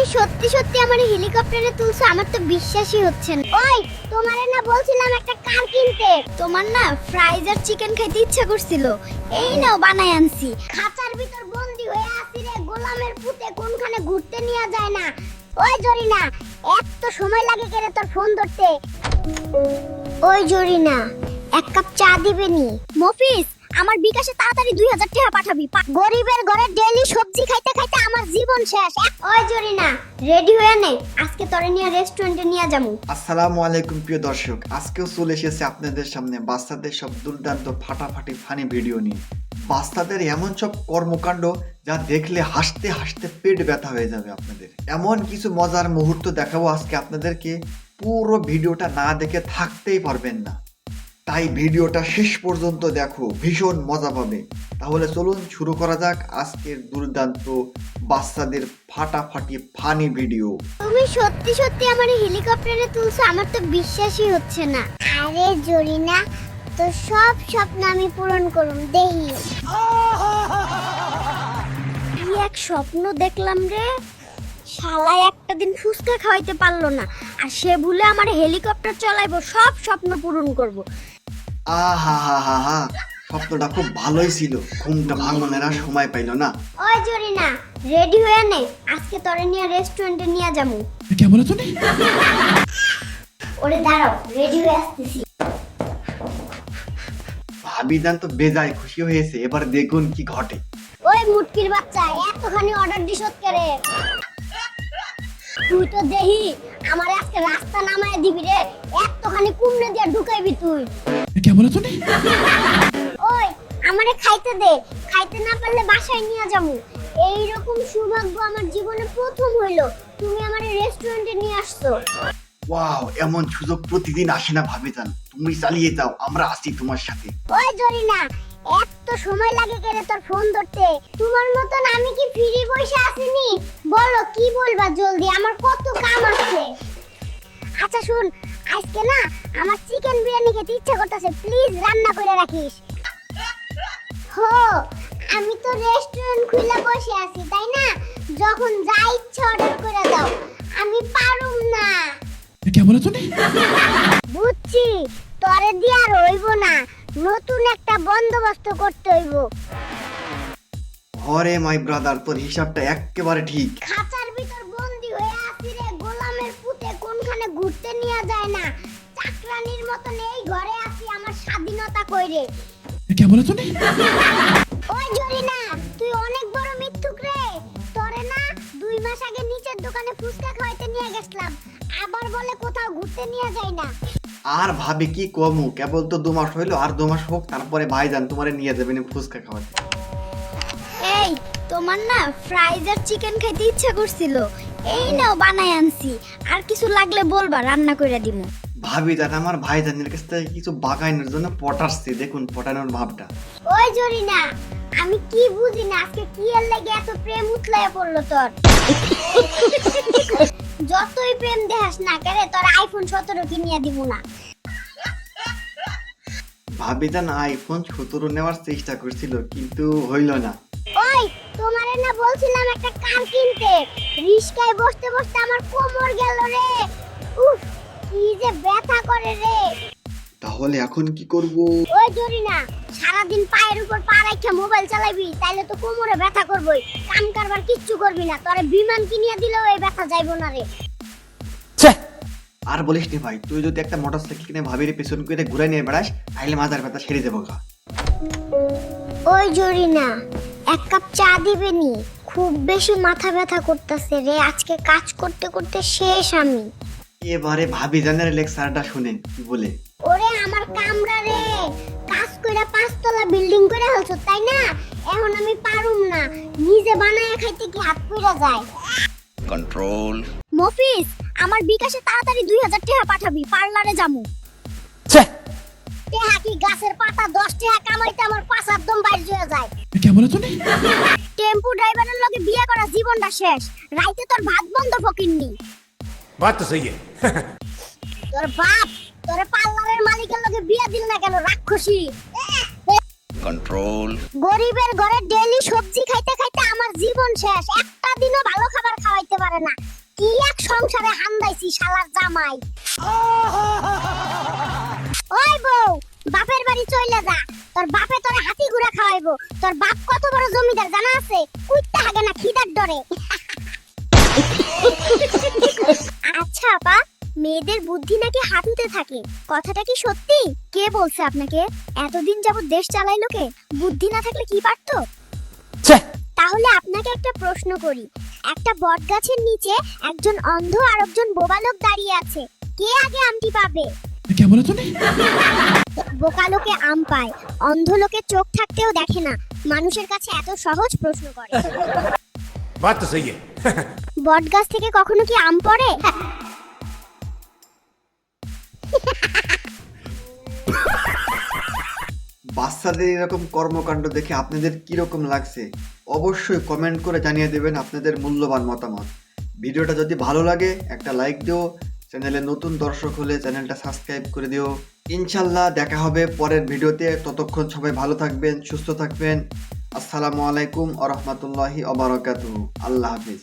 তুমি সত্যি সত্যি আমার হেলিকপ্টারে তুলছো, আমার তো বিশ্বাসই হচ্ছে না। ওই, তোমারে না বলছিলাম একটা কার কিনতে। তোমার না ফ্রাইজ আর চিকেন খাইতে ইচ্ছা করছিল। এই নাও বানাই আনছি। খাঁচার ভিতর বন্দি হয়ে আছি রে, গোলামের পুতে কোনখানে ঘুরতে নিয়ে যায় না। ওই জরিনা, এত সময় লাগে কেন তোর ফোন ধরতে? ওই জরিনা, এক কাপ চা দিবে নি। মফিস আমার বিকাশে তাড়াতাড়ি দুই হাজার টাকা পাঠাবি গরিবের ঘরে ডেলি সবজি খাইতে খাইতে আমার জীবন শেষ। ওই জরিনা রেডি হয়ে নে, আজকে তোরে নিয়ে রেস্টুরেন্টে নিয়ে যাব। আসসালামু আলাইকুম প্রিয় দর্শক, আজকেও চলে এসেছে আপনাদের সামনে বাচ্চাদের সব দুর্দান্ত ফাটাফাটি ফানি ভিডিও নিয়ে। বাচ্চাদের এমন সব কর্মকাণ্ড যা দেখলে হাসতে হাসতে পেট ব্যথা হয়ে যাবে আপনাদের। এমন কিছু মজার মুহূর্ত দেখাবো আজকে আপনাদেরকে, পুরো ভিডিওটা না দেখে থাকতেই পারবেন না। তাই ভিডিওটা শেষ পর্যন্ত দেখো, ভীষণ মজা পাবে। তাহলে চলুন শুরু করা যাক আজকের দুর্দান্ত বাচ্চাদের ফাটাফাটি ফানি ভিডিও। তুমি সত্যি সত্যি আমার হেলিকপ্টারে তুলছো, আমার তো বিশ্বাসই হচ্ছে না। আরে জরিনা তো সব স্বপ্ন আমি পূরণ করুম দেহি কি এক স্বপ্ন দেখলাম রে? শালা একটা দিন ফুচকা খাওয়াইতে পারল না, আর সে ভুলে আমার হেলিকপ্টার চালাইবো, সব স্বপ্ন পূরণ করব। হা হা হা। স্বপ্নটা খুব ভালোই ছিল। ঘুমটা সময় পাইল না। ওই রেডি হয়ে নে। আজকে নিয়ে রেস্টুরেন্টে নিয়ে যাব। কে তুমি ওরে দাঁড়াও রেডি হয়ে আসতেছি। ভাবিদান তো বেজায় খুশি হয়েছে। এবার দেখুন কি ঘটে। ওই মুটকির বাচ্চা এতখানি অর্ডার দিছত করে তুই তো দেহি আমার আজকে রাস্তা নামায় দিবি রে। এতখানি কুমড়ে দিয়ে ঢুকাইবি তুই। क्या बोला तूने ওই আমারে খাইতে দে খাইতে না পারলে বাসায় নিয়ে যাবো এইরকম সৌভাগ্য আমার জীবনে প্রথম হইলো তুমি আমার রেস্টুরেন্টে নিয়ে আসছো ওয়াও এমন সুযোগ প্রতিদিন আসে না ভাবি যান তুমি চালিয়ে যাও আমরা আছি তোমার সাথে ওই জরিনা এত সময় লাগে কেন তোর ফোন ধরতে তোমার মতন আমি কি ফ্রি বসে আসিনি বলো কি বলবা জলদি আমার কত কাম আছে আচ্ছা শুন আজকে না আমার চিকেন বিরিয়ানি খেতে ইচ্ছা করতেছে প্লিজ রান্না করে রাখিস। হো আমি তো রেস্টুরেন্ট খুলে বসে আছি তাই না? যখন যা ইচ্ছা অর্ডার করে দাও আমি পারুম না। কে বলে তুমি বুঝছি তরে দিয়ে আর হইব না নতুন একটা বন্দোবস্ত করতে হইব। অরে মাই ব্রাদার তোর হিসাবটা একেবারে ঠিক। খাঁচা কাছে নিয়ে যায় না। চাকরানির মতন এই ঘরে আছি আমার স্বাধীনতা কইরে। কে বলে তুমি ওই জরিনা তুই অনেক বড় মিথ্যুক রে। তোরে না দুই মাস আগে নিচের দোকানে ফুচকা খাইতে নিয়ে গেছিলাম। আবার বলে কোথাও ঘুরতে নিয়ে যায় না। আর ভাবি কি কমু? কেবল তো দু মাস হইল আর দু মাস হোক তারপরে ভাই যান তোমারে নিয়ে যাবেন ফুচকা খাওয়াতে। এই তোমার না ফ্রাইজ আর চিকেন খাইতে ইচ্ছা করছিল। এই নাও বানাই আনছি। আর কিছু লাগলে বলবা রান্না করে দিমু। ভাবি যান আমার ভাইজানের কাছ থেকে কিছু বাগাইনের জন্য পটাসছি। দেখুন পটানোর ভাবটা। ওই জরিনা আমি কি বুঝি না আজকে কি এর লাগে এত প্রেম উতলায় পড়ল তোর? যতই প্রেম দেখাস না কেরে তোর আইফোন সতেরো কিনিয়ে দিব না। ভাবি আইফোন সতেরো নেওয়ার চেষ্টা করছিল কিন্তু হইল না। ওই তোমারে না বলছিলাম একটা কার কিনতে। রিস্কায় বসতে বসতে আমার কোমর গেল রে। উফ কি যে ব্যথা করে রে। তাহলে এখন কি করব? ওই জরিনা সারাদিন পায়ের উপর পা রাখা মোবাইল চালাবি তাইলে তো কোমরে ব্যথা করবই। কাম কারবার কিচ্ছু করবি না তোরে বিমান কিনিয়ে দিলেও এই ব্যথা যাইবো না রে। আর বলিস নি ভাই তুই যদি একটা মোটর সাইকেল কিনে ভাবির পেছন করে ঘুরে নিয়ে বেড়াস তাহলে মাথার ব্যথা সেরে দেবো গা। ওই জরিনা এক কাপ চা দিবে নি খুব বেশি মাথা ব্যথা করতেছে রে। আজকে কাজ করতে করতে শেষ আমি। এবারে ভাবি জানের লেকচারটা শুনেন কি বলে? ওরে আমার কামরা রে। কাজ কইরা পাঁচতলা বিল্ডিং করে হলছো তাই না? এখন আমি পারুম না। নিজে বানায় খাইতে কি হাত পুরা যায়। control মফিস আমার বিকাশে তাড়াতাড়ি দুই হাজার টাকা পাঠাবি। পার্লারে যামু। কি গাছের পাতা 10 টাকা কামাইতে আমার একদম বাইর যায়। বলে তুমি টেম্পু ড্রাইভারের লগে বিয়ে করা জীবনটা শেষ। রাইতে তোর ভাত বন্ধ ফকিননি তো তোর বাপ তোর পার্লারের মালিকের লগে বিয়ে দিল না কেন রাক্ষসী? কন্ট্রোল। গরিবের ঘরে ডেইলি সবজি খাইতে খাইতে আমার জীবন শেষ। একটা দিনও ভালো খাবার খাওয়াইতে পারে না। কি এক সংসারে হান্দাইছি শালার জামাই। বাড়ি চইলা যা। তোর বাপে তোরে হাতি ঘুরা খাওয়াইবো। তোর বাপ কত বড় জমিদার জানা আছে? কুইতে হাগে না খিদার ডরে। আচ্ছা আপা মেয়েদের বুদ্ধি নাকি হাঁটুতে থাকে? কথাটা কি সত্যি? কে বলছে আপনাকে? এতদিন যাবত দেশ চালাইলো কে? বুদ্ধি না থাকলে কি পারতো? তাহলে আপনাকে একটা প্রশ্ন করি। একটা বট গাছের নিচে একজন অন্ধ আর একজন বোবা লোক দাঁড়িয়ে আছে। কে আগে আমটি পাবে? क्या बोला तूने বোকা লোকে আম পায় অন্ধ লোকে চোখ থাকতেও দেখে না মানুষের কাছে এত সহজ প্রশ্ন করে बात तो सही है বট গাছ থেকে কখনো কি আম পড়ে বাচ্চাদের এরকম কর্মকাণ্ড দেখে আপনাদের কিরকম লাগছে অবশ্যই কমেন্ট করে জানিয়ে দেবেন আপনাদের মূল্যবান মতামত ভিডিওটা যদি ভালো লাগে একটা লাইক দিও চ্যানেলে নতুন দর্শক হলে চ্যানেলটা সাবস্ক্রাইব করে দিও। ইনশাল্লাহ দেখা হবে পরের ভিডিওতে। ততক্ষণ সবাই ভালো থাকবেন, সুস্থ থাকবেন। আসসালামু আলাইকুম আ রহমতুল্লাহি আল্লাহ হাফিজ।